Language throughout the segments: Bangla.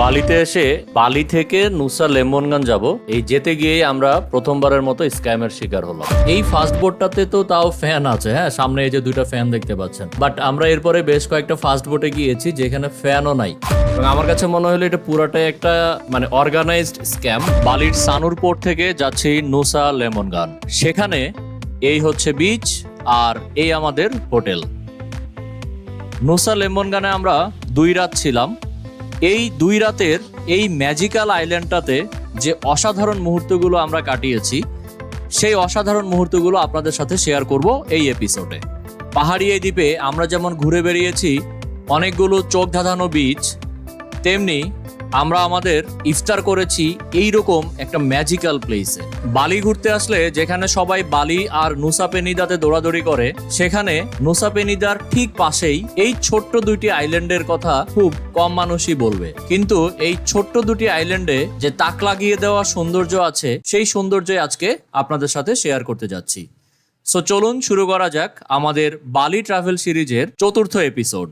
বালিতে এসে বালি থেকে নুসা লেমনগান যাব। এই যেতে গিয়েই আমরা প্রথমবারের মতো স্ক্যামের শিকার হলাম। এই ফাস্ট বোটটাতে তো তাও ফ্যান আছে হ্যাঁ? সামনে এই যে দুইটা ফ্যান দেখতে পাচ্ছেন। বাট আমরা এরপরে বেশ কয়েকটা ফাস্ট বোটে গিয়েছি যেখানে ফ্যানও নাই। আমার কাছে মনে হলো এটা পুরাটাই একটা মানে অর্গানাইজড স্ক্যাম। বালির সানুর পোর্ট থেকে যাচ্ছি নুসা লেমনগান। সেখানে এই হচ্ছে বিচ আর এই আমাদের হোটেল। নুসা লেমনগানে আমরা দুই রাত ছিলাম। এই দুই রাতের এই ম্যাজিক্যাল আইল্যান্ডটাতে যে অসাধারণ মুহূর্তগুলো আমরা কাটিয়েছি, সেই অসাধারণ মুহূর্তগুলো আপনাদের সাথে শেয়ার করব এই এপিসোডে। পাহাড়ি এই দ্বীপে আমরা যেমন ঘুরে বেরিয়েছি অনেকগুলো চোখ ধাঁধানো বিচ তেমনি আমরা আমাদের ইফতার করেছি এই রকম একটা ম্যাজিক্যাল প্লেসে বালি ঘুরতে আসলে যেখানে সবাই বালি আর নুসাপেনিদাতে দৌড়াদৌড়ি করে, সেখানে নুসাপেনিদার ঠিক পাশেই এই ছোট্ট দুইটি আইল্যান্ডের কথা খুব কম মানুষই বলবে। কিন্তু এই ছোট্ট দুটি আইল্যান্ডে যে তাক লাগিয়ে দেওয়া সৌন্দর্য আছে, সেই সৌন্দর্যই আজকে আপনাদের সাথে শেয়ার করতে যাচ্ছি। সো চলুন শুরু করা যাক আমাদের বালি ট্রাভেল সিরিজের চতুর্থ এপিসোড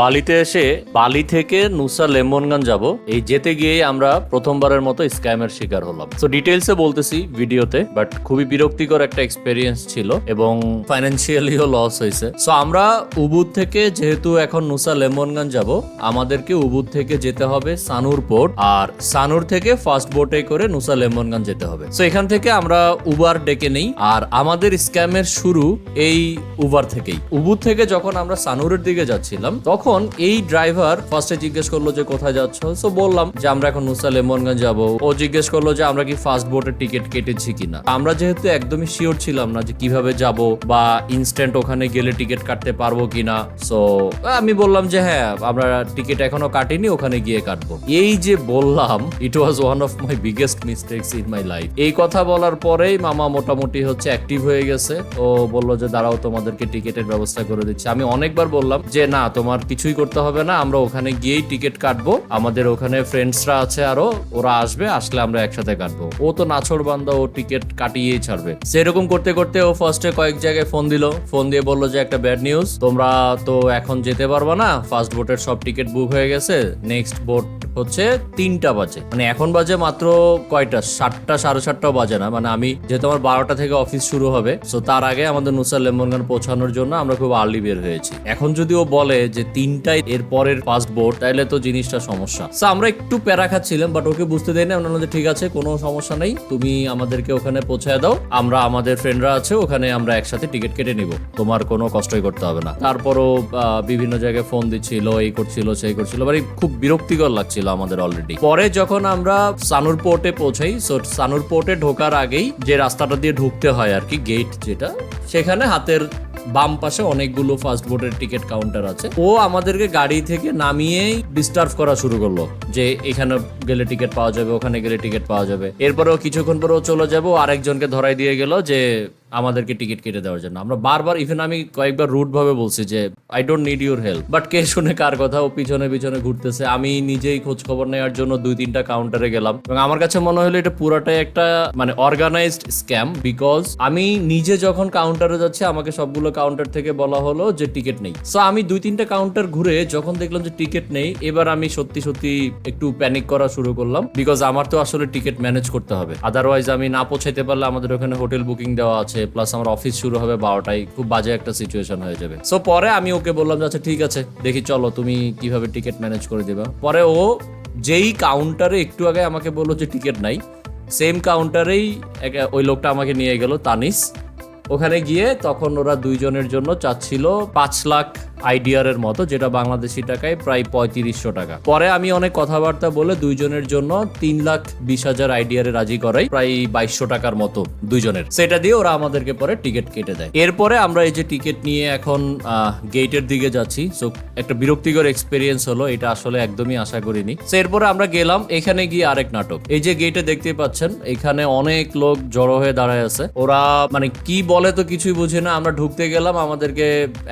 বালিতে এসে বালি থেকে নুসা লেমনগান যাব। এই যেতে গিয়ে আমরা প্রথমবারের মতো স্ক্যামের শিকার হলাম। তো ডিটেলসে বলতেছি ভিডিওতে বাট খুবই বিরক্তিকর একটা এক্সপেরিয়েন্স ছিল এবং ফাইন্যান্সিয়ালিও লস হয়েছে। সো আমরা উবুদ থেকে, যেহেতু এখন নুসা লেমনগান যাব, আমাদেরকে উবুদ থেকে যেতে হবে সানুর পোর্ট আর সানুর থেকে ফার্স্ট বোটে করে নুসা লেমনগান যেতে হবে। সো এখান থেকে আমরা উবার ডেকে নেই আর আমাদের স্ক্যামের শুরু এই উবার থেকেই। উবুদ থেকে যখন আমরা সানুরের দিকে যাচ্ছিলাম, তখন এই ড্রাইভার ফার্স্টে জিজ্ঞেস করল যে কোথায় যাচ্ছ? সো বললাম যে আমরা এখন নুসা লেমনগঞ্জ যাব। ও জিজ্ঞেস করল যে আমরা কি ফার্স্ট বোটের টিকিট কেটেছি কিনা? আমরা যেহেতু একদমই শিওর ছিলাম না যে কীভাবে যাব বা ইনস্ট্যান্ট ওখানে গেলে টিকিট কাটতে পারব কিনা। সো আমি বললাম যে হ্যাঁ আমরা টিকিট এখনও কাটিনি, ওখানে গিয়ে কাটবো। এই যে বললাম it was one of my biggest mistakes in my life এই কথা বলার পরেই মামা মোটামুটি হচ্ছে অ্যাক্টিভ হয়ে গেছে। ও বলল যে, দাঁড়াও, তোমাদেরকে টিকিটের ব্যবস্থা করে দিচ্ছে। আমি অনেকবার বললাম যে, না, তোমার কিছুই করতে হবে না, আমরা ওখানে গিয়েই টিকিট কাটবো। আমাদের ওখানে ফ্রেন্ডসরা আছে আরও, ওরা আসবে, আসলে আমরা একসাথে কাটবো। ও তো নাছর ও টিকিট কাটিয়েই ছাড়বে। সেরকম করতে করতে ও ফার্স্টে কয়েক জায়গায় ফোন দিল। ফোন দিয়ে বলল যে, একটা ব্যাড নিউজ তোমরা তো এখন যেতে পারবা না ফার্স্ট বোটের সব টিকিট বুক হয়ে গেছে নেক্সট বোট হচ্ছে তিনটা বাজে। মানে এখন বাজে মাত্র কয়টা? সাতটা, সাড়ে সাতটাও বাজে না। মানে আমি যেহেতু আমার বারোটা থেকে অফিস শুরু হবে সো তার আগে আমাদের নুসার লেমনগান পৌঁছানোর জন্য আমরা খুব আর্লি বের হয়েছি। এখন যদি ও বলে যে তিনটায় এর পরের ফার্স্ট বোর্ড তাহলে তো জিনিসটা সমস্যা। সো আমরা একটু প্যারা খাচ্ছিলাম বাট ওকে বুঝতে দেয় না বললাম ঠিক আছে, কোনো সমস্যা নেই। তুমি আমাদেরকে ওখানে পৌঁছায় দাও। আমরা আমাদের ফ্রেন্ডরা আছে, ওখানে আমরা একসাথে টিকিট কেটে নিব। তোমার কোনো কষ্টই করতে হবে না। তারপরও বিভিন্ন জায়গায় ফোন দিচ্ছিল, এই করছিল, সেই করছিল। মানে খুব বিরক্তিকর লাগছিল আমাদের অলরেডি পরে যখন আমরা সানুর পোর্টে পৌঁছাই সো সানুর পোর্টে ঢোকার আগেই যে রাস্তাটা দিয়ে ঢুকতে হয় আর কি গেট যেটা, সেখানে হাতের বাম পাশে অনেকগুলো ফাস্ট বোর্ডের টিকিট কাউন্টার আছে। ও আমাদেরকে গাড়ি থেকে নামিয়েই ডিস্টার্ব করা শুরু করল যে এখানে গেলে টিকিট পাওয়া যাবে, ওখানে গেলে টিকিট পাওয়া যাবে। এরপরেও কিছুক্ষণ পরেও চলে যাব, আরেকজনকে ধরাই দিয়ে গেল যে আমাদেরকে টিকিট কেটে দেওয়ার জন্য। আমরা বারবার ইভেন আমি কয়েকবার রুট ভাবে বলছি যে I don't need your help but কে শুনে কার কথা, ও পিছনে পিছনে ঘুরতেছে। আমি নিজেই খোঁজ খবর নেওয়ার জন্য দুই তিনটা কাউন্টারে গেলাম। এবং আমার কাছে মনে হলো এটা পুরাটাই একটা মানে অর্গানাইজড স্ক্যাম বিকজ আমি নিজে যখন কাউন্টারে যাচ্ছি, আমাকে সবগুলো কাউন্টার থেকে বলা হলো যে টিকিট নেই। সো আমি দুই তিনটা কাউন্টার ঘুরে যখন দেখলাম যে টিকিট নেই, এবার আমি সত্যি সত্যি একটু প্যানিক করা শুরু করলাম বিকজ আমার তো আসলে টিকিট ম্যানেজ করতে হবে। আদারওয়াইজ আমি না পৌঁছাইতে পারলে আমাদের ওখানে হোটেল বুকিং দেওয়া আছে প্লাস আমার অফিস শুরু হবে বারোটায়, খুব বাজে একটা সিচুয়েশন হয়ে যাবে। সো পরে আমি ওকে বললাম আচ্ছা ঠিক আছে, দেখি, চলো, তুমি কীভাবে টিকিট ম্যানেজ করে দিবা? পরে ও যেই কাউন্টারে একটু আগে আমাকে বলল যে টিকিট নাই। সেম কাউন্টারেই ওই লোকটা আমাকে নিয়ে গেল, তানিস। ওখানে গিয়ে তখন ওরা দুইজনের জন্য চাচ্ছিল পাঁচ লাখ আইডিআর এর মতো, যেটা বাংলাদেশি টাকায় প্রায় পঁয়ত্রিশশো টাকা। পরে আমি অনেক কথাবার্তা বলে দুইজনের জন্য তিন লাখ বিশ হাজার আইডিআর রাজি করাই, প্রায় বাইশশো টাকার মতো দুইজনের। সেটা দিয়ে ওরা আমাদেরকে পরে টিকিট কেটে দেয়। এরপরে আমরা এই যে টিকিট নিয়ে এখন গেটের দিকে যাচ্ছি সো একটা বিরক্তিকর এক্সপিরিয়েন্স হলো, এটা আসলে একদমই আশা করিনি। এরপরে আমরা গেলাম, এখানে গিয়ে আরেক নাটক। এই যে গেটে দেখতে পাচ্ছেন, এখানে অনেক লোক জড়ো হয়ে দাঁড়ায় আছে। ওরা মানে কি বলে তো কিছুই বুঝি না, আমরা ঢুকতে গেলাম, আমাদেরকে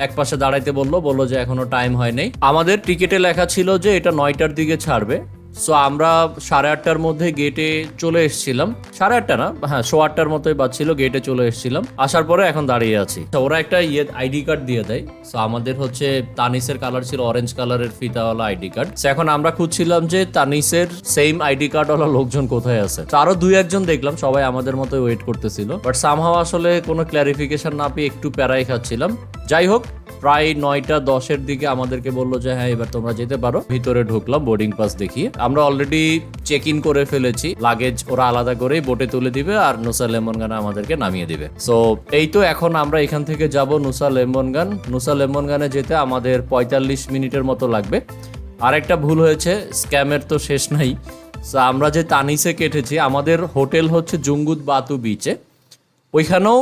এক পাশে দাঁড়াইতে বলল বলল যে এখনও টাইম হয় নাই আমাদের টিকিটে লেখা ছিল যে এটা নয়টার দিকে ছাড়বে। সো আমরা সাড়ে আটটার মধ্যে গেটে চলে এসেছিলাম। সাড়ে আটটা না? হ্যাঁ শো আটটার মতোই বাজছিল গেটে চলে এসেছিলাম। আসার পরে এখন দাঁড়িয়ে আছি। তো ওরা একটা ইয়ে আইডি কার্ড দিয়ে দেয়। সো আমাদের হচ্ছে তানিসের কালার ছিল অরেঞ্জ কালারের ফিতাওয়ালা আইডি কার্ড এখন আমরা খুঁজছিলাম যে তানিসের সেম আইডি কার্ডওয়ালা লোকজন কোথায় আছে। তো আরও দুই একজন দেখলাম, সবাই আমাদের মতো ওয়েট করতেছিল। বাট সামহাও আসলে কোনো ক্ল্যারিফিকেশন না পেয়ে একটু প্যারাই খাচ্ছিলাম। যাই হোক প্রায় নয়টা দশের দিকে আমাদেরকে বলল যে হ্যাঁ এবার তোমরা যেতে পারো। ভিতরে ঢুকলাম বোর্ডিং পাস দেখিয়ে আমরা অলরেডি চেক ইন করে ফেলেছি। লাগেজ ওরা আলাদা করেই বোটে তুলে দিবে আর নুসা লেমনগান আমাদেরকে নামিয়ে দিবে। সো এই তো এখন আমরা এখান থেকে যাব নুসা লেমনগান। নুসা লেমনগানে যেতে আমাদের পঁয়তাল্লিশ মিনিটের মতো লাগবে। আরেকটা ভুল হয়েছে, স্ক্যামের তো শেষ নাই। সো আমরা যে তানিসে কেটেছি, আমাদের হোটেল হচ্ছে জুঙ্গুদ বাতু বিচে ওইখানেও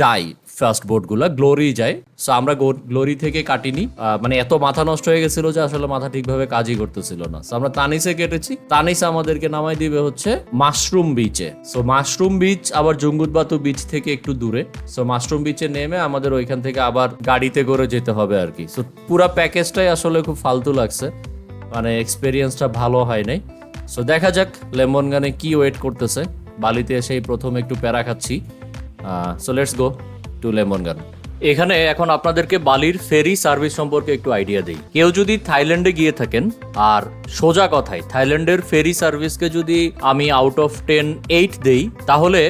যাই। ফার্স্ট বোটগুলো গ্লোরি যায়। সো আমরা গ্লোরি থেকে কাটিনি। মানে এত মাথা নষ্ট হয়ে গেছিল যে আসলে মাথা ঠিকভাবে কাজই করতেছিল না। সো আমরা তানিসে কেটেছি। তানিস আমাদেরকে নামাই দিবে হচ্ছে মাশরুম বিচে সো মাশরুম বিচ আবার জঙ্গুদবাতু বিচ থেকে একটু দূরে। সো মাশরুম বিচে নেমে আমাদের ওইখান থেকে আবার গাড়িতে করে যেতে হবে আর কি। সো পুরো প্যাকেজটাই আসলে খুব ফালতু লাগছে। মানে এক্সপিরিয়েন্সটা ভালো হয় নাই। সো দেখা যাক লেমন গানে কি ওয়েট করতেছে। বালিতে এসেই প্রথম একটু প্যারা খাচ্ছি। So let's go to Lembongan এখানে এখন আপনাদেরকে বালির ফেরি সার্ভিস সম্পর্কে একটু আইডিয়া দিই। কেউ যদি থাইল্যান্ডে গিয়ে থাকেন, আর সোজা কথায়, থাইল্যান্ডের ফেরি সার্ভিসকে যদি আমি আউট অফ টেন এইট দেই, তাহলে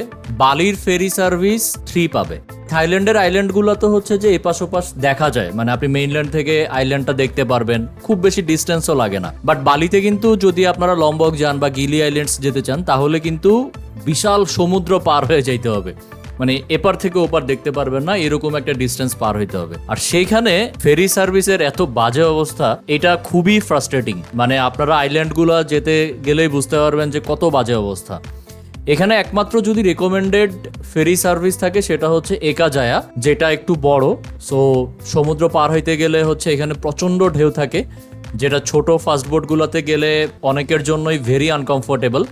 বালির ফেরি সার্ভিস থ্রি পাবে। থাইল্যান্ডের আইল্যান্ডগুলো তো হচ্ছে যে এপাশ ওপাশ দেখা যায়। মানে আপনি মেইনল্যান্ড থেকে আইল্যান্ডটা দেখতে পারবেন, খুব বেশি ডিস্টেন্সও লাগে না। বাট বালিতে কিন্তু যদি আপনারা লম্বক যান বা গিলি আইল্যান্ডস যেতে চান, তাহলে কিন্তু বিশাল সমুদ্র পার হয়ে যাইতে হবে। মানে এপার থেকে ওপার দেখতে পারবেন না, এরকম একটা ডিস্টেন্স পার হইতে হবে। আর সেইখানে ফেরি সার্ভিসের এত বাজে অবস্থা, এটা খুবই ফ্রাস্ট্রেটিং মানে আপনারা আইল্যান্ডগুলো যেতে গেলেই বুঝতে পারবেন যে কত বাজে অবস্থা। এখানে একমাত্র যদি রেকমেন্ডেড ফেরি সার্ভিস থাকে, সেটা হচ্ছে একা জায়া যেটা একটু বড়। সো সমুদ্র পার হইতে গেলে হচ্ছে এখানে প্রচণ্ড ঢেউ থাকে, যেটা ছোট ফাস্ট বোটগুলোতে গেলে অনেকের জন্যই ভেরি আনকমফোর্টেবল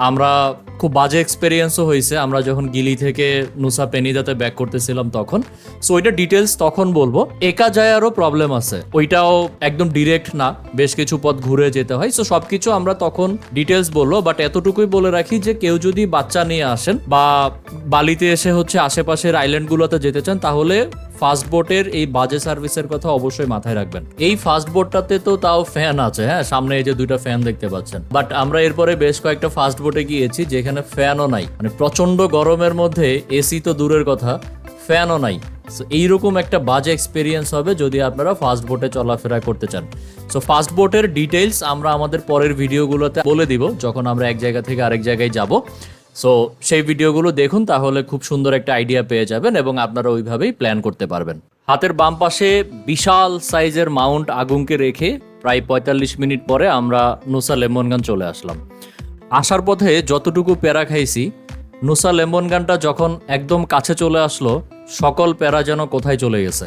আমরা খুব বাজে এক্সপিরিয়েন্সও হয়েছে। আমরা যখন গিলি থেকে নুসা পেনিদাতে ব্যাক করতেছিলাম তখন। সো ওইটা ডিটেলস তখন বলব। একা জায়ারও প্রবলেম আছে। ওইটাও একদম ডিরেক্ট না। বেশ কিছু পথ ঘুরে যেতে হয়। সো সবকিছু আমরা তখন ডিটেলস বলব। বাট এতটুকুই বলে রাখি যে, কেউ যদি বাচ্চা নিয়ে আসেন বা বালিতে এসে হচ্ছে আশেপাশের আইল্যান্ডগুলোতে যেতে চান, তাহলে ফাস্ট বোটের এই বাজে সার্ভিসের কথা অবশ্যই মাথায় রাখবেন। এই ফাস্ট বোটটাতে তো তাও ফ্যান আছে হ্যাঁ? সামনে এই যে দুইটা ফ্যান দেখতে পাচ্ছেন। বাট আমরা এরপরে বেশ কয়েকটা ফাস্ট বোটে গিয়েছি যেখানে ফ্যানও নাই। মানে প্রচণ্ড গরমের মধ্যে এসি তো দূরের কথা, ফ্যানও নাই। এইরকম একটা বাজে এক্সপিরিয়েন্স হবে যদি আপনারা ফাস্ট বোটে চলাফেরা করতে চান। সো ফাস্ট বোটের ডিটেলস আমরা আমাদের পরের ভিডিওগুলোতে বলে দিব, যখন আমরা এক জায়গা থেকে আরেক জায়গায় যাব। সো সেই ভিডিওগুলো দেখুন, তাহলে খুব সুন্দর একটা আইডিয়া পেয়ে যাবেন এবং আপনারা ওইভাবেই প্ল্যান করতে পারবেন। হাতের বাম পাশে বিশাল সাইজের মাউন্ট আগুনকে রেখে প্রায় পঁয়তাল্লিশ মিনিট পরে আমরা নুসা লেমনগান চলে আসলাম। আসার পথে যতটুকু প্যারা খাইছি, নুসা লেমনগানটা যখন একদম কাছে চলে আসলো, সকল প্যারা যেন কোথায় চলে গেছে।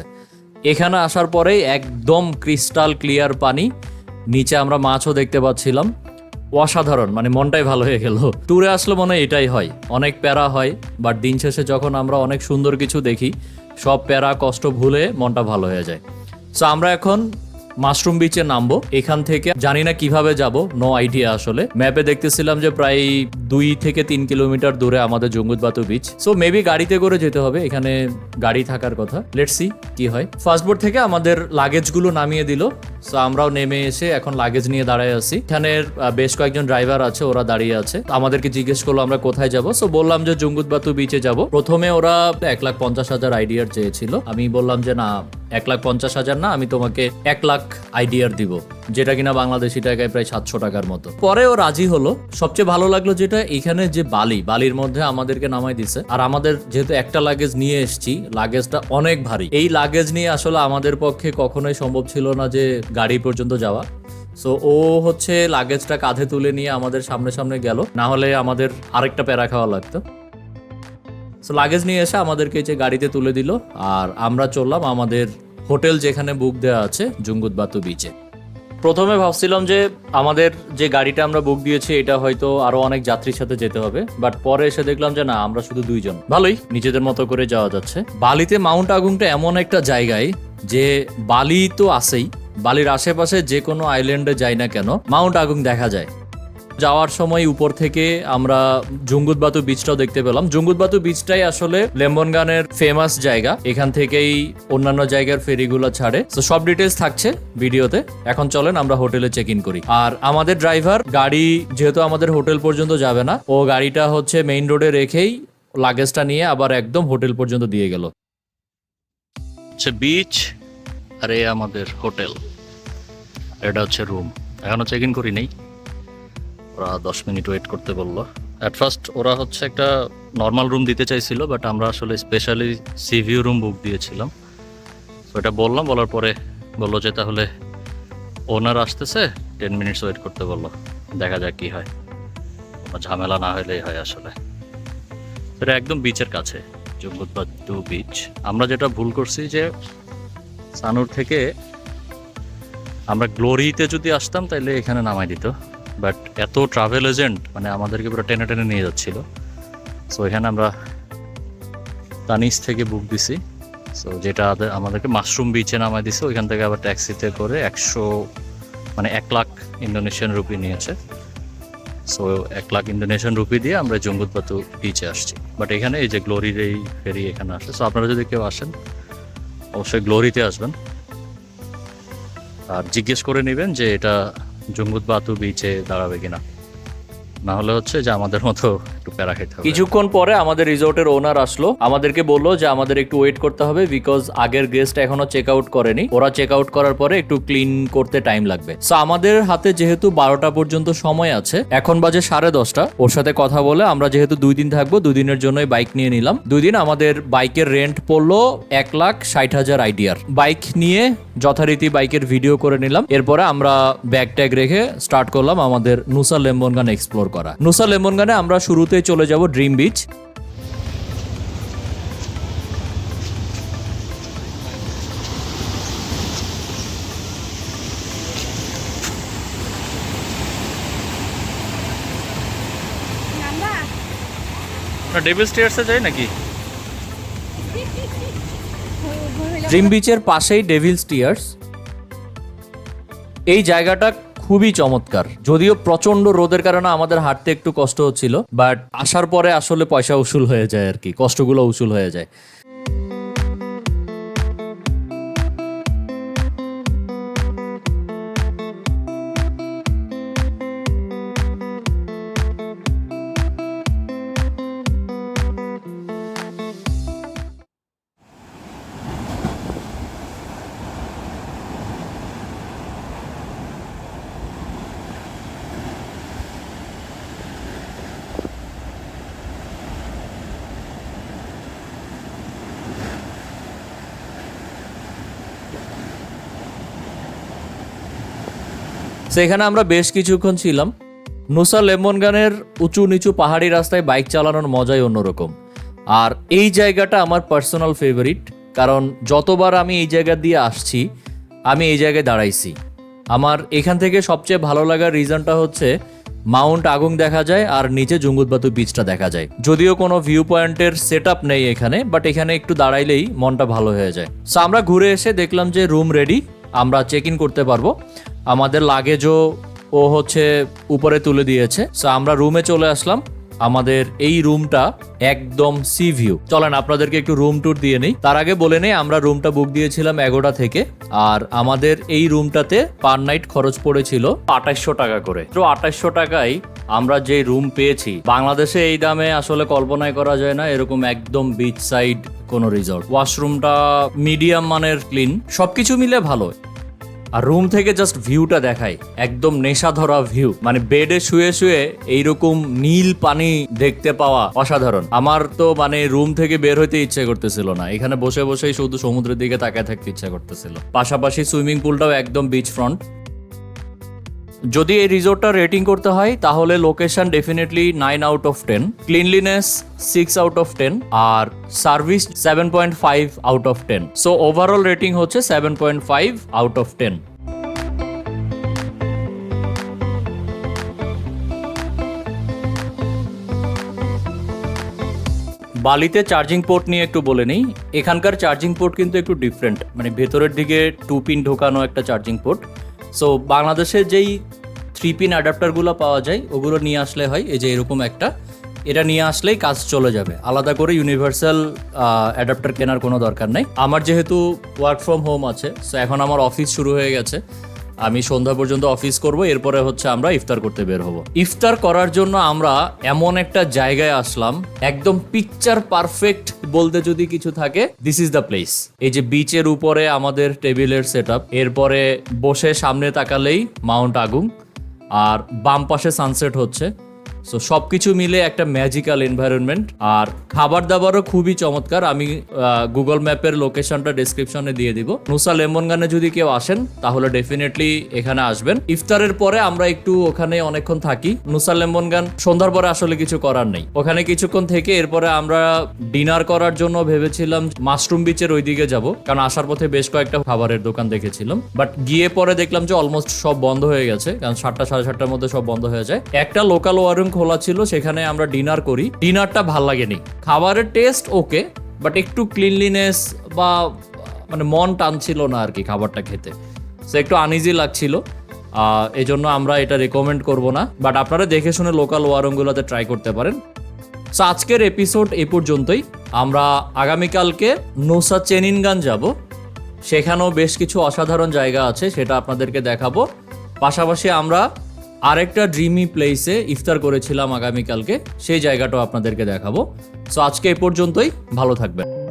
এখানে আসার পরেই একদম ক্রিস্টাল ক্লিয়ার পানি, নিচে আমরা মাছও দেখতে পাচ্ছিলাম। অসাধারণ মানে মনটাই ভালো হয়ে গেল। ট্যুরে আসলে মনে হয় এটাই হয়। অনেক প্যারা হয়, বাট দিন শেষে যখন আমরা অনেক সুন্দর কিছু দেখি, সব প্যারা কষ্ট ভুলে মনটা ভালো হয়ে যায়। সো আমরা এখন মাশরুম বিচে নামবো। এখান থেকে জানি না কীভাবে যাব নো আইডিয়া আসলে। ম্যাপে দেখতেছিলাম যে প্রায় দুই থেকে তিন কিলোমিটার দূরে আমাদের জঙ্গুদবাতু বিচ সো মেবি গাড়িতে করে যেতে হবে, এখানে গাড়ি থাকার কথা। লেটস কি হয়। ফাস্টবোর্ড থেকে আমাদের লাগেজগুলো নামিয়ে দিল। সো আমরাও নেমে এসে এখন লাগেজ নিয়ে দাঁড়ায় আছি। এখানের বেশ কয়েকজন ড্রাইভার আছে, ওরা দাঁড়িয়ে আছে। আমাদেরকে জিজ্ঞেস করল, আমরা কোথায় যাব? সো বললাম যে জঙ্গুদবাতু বিচে যাব। প্রথমে ওরা এক লাখ পঞ্চাশ হাজার আইডিয়ার চেয়েছিল। আমি বললাম যে, না, এক লাখ পঞ্চাশ হাজার না, আমি তোমাকে এক লাখ আইডিয়ার দিব। যেটা কিনা বাংলাদেশি টাকায় প্রায় সাতশো টাকার মতো। পরেও রাজি হলো। সবচেয়ে ভালো লাগল যেটা, এখানে যে বালি, বালির মধ্যে আমাদেরকে নামাই দিছে। আর আমাদের যেহেতু একটা লাগেজ নিয়ে এসেছি লাগেজটা অনেক ভারী। এই লাগেজ নিয়ে আসলে আমাদের পক্ষে কখনোই সম্ভব ছিল না যে গাড়ি পর্যন্ত যাওয়া। সো ও হচ্ছে লাগেজটা কাঁধে তুলে নিয়ে আমাদের সামনে সামনে গেল। না হলে আমাদের আরেকটা প্যারা খাওয়া লাগতো। সো লাগেজ নিয়ে এসে আমাদেরকে যে গাড়িতে তুলে দিল। আর আমরা চললাম আমাদের হোটেল যেখানে বুক দেওয়া আছে জুঙ্গুদবাতু বিচে প্রথমে ভাবছিলাম যে আমাদের যে গাড়িটা আমরা বুক দিয়েছি, এটা হয়তো আরও অনেক যাত্রীর সাথে যেতে হবে। বাট পরে এসে দেখলাম যে না, আমরা শুধু দুইজন। ভালোই, নিজেদের মতো করে যাওয়া যাচ্ছে। বালিতে মাউন্ট আগুনটা এমন একটা জায়গায় যে বালি তো আছেই, বালির আশেপাশে যে কোনো আইল্যান্ডে যাই না কেন মাউন্ট আগুন দেখা যায়। যাওয়ার সময় উপর থেকে আমরা জুঙ্গুদবাতু বিচটাও দেখতে পেলাম। জুঙ্গুদবাতু বিচটাই আসলে লেম্বনগানের ফেমাস জায়গা। এখান থেকেই অন্যান্য জায়গার ফেরিগুলো ছাড়ে। তো সব ডিটেলস থাকছে ভিডিওতে। এখন চলেন আমরা হোটেলে চেক ইন করি। আর আমাদের ড্রাইভার গাড়ি যেহেতু আমাদের হোটেল পর্যন্ত যাবে না, ও গাড়িটা হচ্ছে মেইন রোডে রেখেই লাগেজটা নিয়ে আবার একদম হোটেল পর্যন্ত দিয়ে গেল। হচ্ছে বিচ আর এ আমাদের হোটেল। এটা হচ্ছে রুম এখনও চেক ইন করি নেই। ওরা দশ মিনিট ওয়েট করতে বলল। অ্যাট ফার্স্ট ওরা হচ্ছে একটা নর্মাল রুম দিতে চাইছিল বাট আমরা আসলে স্পেশালি সিভিউ রুম বুক দিয়েছিলাম। এটা বললাম, বলার পরে বলল যে তাহলে ওনার আসতেছে টেন মিনিটস ওয়েট করতে বলল। দেখা যাক কি হয়। ঝামেলা না হলেই হয় আসলে। এটা একদম বিচের কাছে জম্বুদবাদু বিচ আমরা যেটা ভুল করছি যে সানুর থেকে আমরা গ্লোরিতে যদি আসতাম তাহলে এখানে নামাই দিত। বাট এত ট্রাভেল এজেন্ট মানে আমাদেরকে পুরো টেনে টেনে নিয়ে যাচ্ছিল। সো এখানে আমরা তানিস থেকে বুক দিছি। সো যেটা আমাদেরকে মাশরুম বিচে নামায় দিছে। ওইখান থেকে আবার ট্যাক্সিতে করে একশো মানে এক লাখ ইন্দোনেশিয়ান রুপি নিয়েছে। সো এক লাখ ইন্দোনেশিয়ান রুপি দিয়ে আমরা জম্বুদবাতু বিচে আসছি। বাট এখানে এই যে গ্লোরির এই ফেরি এখানে আসে। সো আপনারা যদি কেউ আসেন, অবশ্যই গ্লোরিতে আসবেন। আর জিজ্ঞেস করে নেবেন যে এটা জম্বুদ বাতু বিচে দাঁড়াবে কিনা। না হলে হচ্ছে যে আমাদের মতো একটু প্যারা খেতে হবে। কিছুক্ষণ পরে আমাদের রিসোর্টের ওনার আসলো। আমাদেরকে বলল যে আমাদের একটু ওয়েট করতে হবে বিকজ আগের গেস্ট এখনও চেক আউট করেনি। ওরা চেক আউট করার পরে একটু ক্লিন করতে টাইম লাগবে। সো আমাদের হাতে যেহেতু বারোটা পর্যন্ত সময় আছে, এখন বাজে সাড়ে দশটা। ওর সাথে কথা বলে আমরা যেহেতু দুই দিন থাকব দুই দিনের জন্যই বাইক নিয়ে নিলাম। দুই দিন আমাদের বাইকের রেন্ট পড়ল এক লাখ ষাট হাজার আইডিয়ার বাইক নিয়ে যথারীতি বাইকের ভিডিও করে নিলাম। এরপরে আমরা ব্যাগ ট্যাগ রেখে স্টার্ট করলাম আমাদের নুসা লেম্বনগান এক্সপ্লোর করা। নুসা লেম্বনগানে আমরা শুরুতেই চলে যাব ড্রিম বিচ ডেভিল স্টেয়ার্সে যাই নাকি? ড্রিম বিচের পাশেই ডেভিল স্টিয়ার্স এই জায়গাটা খুবই চমৎকার। যদিও প্রচণ্ড রোদের কারণে আমাদের হাঁটতে একটু কষ্ট হচ্ছিল, বাট আসার পরে আসলে পয়সা উসুল হয়ে যায় আর কি, কষ্টগুলো উসুল হয়ে যায়। সেখানে আমরা বেশ কিছুক্ষণ ছিলাম। নুসা লেমনগানের উঁচু নিচু পাহাড়ি রাস্তায় বাইক চালানোর মজাই অন্যরকম। আর এই জায়গাটা আমার পার্সোনাল ফেভারিট কারণ যতবার আমি এই জায়গা দিয়ে আসছি, আমি এই জায়গায় দাঁড়াইছি। আমার এখান থেকে সবচেয়ে ভালো লাগার রিজনটা হচ্ছে মাউন্ট আগুং দেখা যায় আর নিচে জুঙ্গুদবাতু বিচটা দেখা যায়। যদিও কোনো ভিউ পয়েন্টের সেট নেই এখানে বাট এখানে একটু দাঁড়াইলেই মনটা ভালো হয়ে যায়। সো আমরা ঘুরে এসে দেখলাম যে রুম রেডি আমরা চেক ইন করতে পারব। আমাদের লাগেজও ও হচ্ছে উপরে তুলে দিয়েছে। সো আমরা রুমে চলে আসলাম। আমাদের এই রুমটা একদম সি ভিউ চলেন, আপনাদেরকে একটু রুম ট্যুর দিয়ে নেই। তার আগে বলে নেই, আমরা রুমটা বুক দিয়েছিলাম এগোটা থেকে। আর আমাদের এই রুমটাতে পার নাইট খরচ পড়েছিল আঠাইশশো টাকা করে। তো আঠাইশশো টাকায় আমরা যে রুম পেয়েছি, বাংলাদেশে এই দামে আসলে কল্পনাই করা যায় না, এরকম একদম বিচ সাইড কোনো রিসর্ট ওয়াশরুমটা মিডিয়াম মানের ক্লিন সবকিছু মিলে ভালো। আর রুম থেকে জাস্ট ভিউটা দেখায় একদম নেশা ধরা ভিউ মানে বেডে শুয়ে শুয়ে এইরকম নীল পানি দেখতে পাওয়া অসাধারণ। আমার তো মানে রুম থেকে বের হইতে ইচ্ছে করতেছিল না। এখানে বসে বসেই শুধু সমুদ্রের দিকে তাকায় থাকতে ইচ্ছা করতেছিল। পাশাপাশি সুইমিং পুলটাও একদম বিচ ফ্রন্ট যদি এই রিসোর্টটা রেটিং করতে হয়, তাহলে location definitely nine out of ten cleanliness six out of ten R service seven point five out of ten so overall rating হচ্ছে seven point five out of ten বালিতে চার্জিং পোর্ট নিয়ে একটু বলে নিই, এখানকার চার্জিং পোর্ট কিন্তু একটু ডিফারেন্ট মানে ভেতরের দিকে টু পিন ঢোকানো একটা চার্জিং পোর্ট সো বাংলাদেশে যেই থ্রি পিন অ্যাডাপ্টারগুলো পাওয়া যায়, ওগুলো নিয়ে আসলে হয়, এই যে এরকম একটা। এটা নিয়ে আসলেই কাজ চলে যাবে। আলাদা করে ইউনিভার্সাল অ্যাডাপ্টার কেনার কোনো দরকার নেই। আমার যেহেতু ওয়ার্ক ফ্রম হোম আছে সো এখন আমার অফিস শুরু হয়ে গেছে। আমি সন্ধ্যা পর্যন্ত অফিস করব, এরপরে হচ্ছে আমরা ইফতার করতে বের হব। ইফতার করার জন্য আমরা এমন একটা জায়গায় আসলাম, একদম পিকচার পারফেক্ট বলতে যদি কিছু থাকে দিস ইজ দ্য প্লেস এই যে বিচের উপরে আমাদের টেবিলের সেট আপ এরপরে বসে সামনে তাকালেই মাউন্ট আগুং আর বাম পাশে সানসেট হচ্ছে। সো সবকিছু মিলে একটা ম্যাজিক্যাল এনভায়রনমেন্ট আর খাবার দাবারও খুবই চমৎকার। আমি গুগল ম্যাপের লোকেশনটা ডেসক্রিপশনে দিয়ে দিব। নুসা লেমন গানে যদি কেউ আসেন, তাহলে ডেফিনেটলি এখানে আসবেন। ইফতারের পরে আমরা একটু ওখানে অনেকক্ষণ থাকি। নুসা লেমন গান সন্ধ্যার পরে আসলে কিছু করার নেই। ওখানে কিছুক্ষণ থেকে এরপরে আমরা ডিনার করার জন্য ভেবেছিলাম মাশরুম বিচের ওইদিকে যাব। কারণ আসার পথে বেশ কয়েকটা খাবারের দোকান দেখেছিলাম। বাট গিয়ে পরে দেখলাম যে অলমোস্ট সব বন্ধ হয়ে গেছে। কারণ সাতটা, সাড়ে সাতটার মধ্যে সব বন্ধ হয়ে যায়। একটা লোকাল ওয়ারুম খোলা ছিল, সেখানে আমরা ডিনার করি। ডিনারটা ভালো লাগেনি। খাবারের টেস্ট ওকে বাট একটু ক্লিনলিনেস বা মানে মন টানছিল না আর কি খাবারটা খেতে। সো একটু আনইজি লাগছিল। এই জন্য আমরা এটা রেকমেন্ড করব না। বাট আপনারা দেখে শুনে লোকাল ওয়ারুমগুলোতে ট্রাই করতে পারেন। সো আজকের এপিসোড এ পর্যন্তই। আমরা আগামীকালকে নোসা চেনিনগান যাব। সেখানেও বেশ কিছু অসাধারণ জায়গা আছে, সেটা আপনাদেরকে দেখাবো। পাশাপাশি আমরা আরেকটা ড্রিমি প্লেসে ইফতার করেছিলাম আগামীকালকে, সেই জায়গাটাও আপনাদেরকে দেখাবো। সো আজকে এ পর্যন্তই, ভালো থাকবেন।